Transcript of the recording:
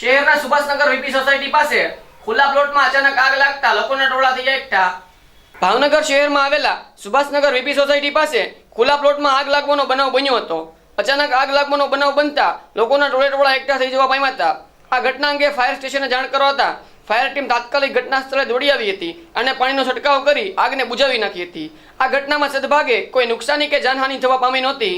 શહેરના Subhashnagar VP society પાસે ખુલ્લા પ્લોટમાં અચાનક આગ લાગતા લોકોના ટોળા થઈ એકઠા. ભાવનગર શહેરમાં આવેલા સુભાષનગર વીપી સોસાયટી પાસે ખુલ્લા પ્લોટમાં આગ લાગવાનો બનાવ બન્યો હતો. અચાનક આગ લાગવાનો બનાવ બનતા લોકોના ટોળે ટોળા એકઠા થઈ જવા પામ્યા હતા. આ ઘટના અંગે ફાયર સ્ટેશને જાણ કરવાતા ફાયર ટીમ તાત્કાલિક ઘટના સ્થળે દોડી આવી હતી અને પાણીનો છંટકાવ કરી આગને બુજાવી નાખી હતી. આ ઘટનામાં સદભાગે કોઈ નુકસાની કે જાનહાનિ થવા પામી નહોતી.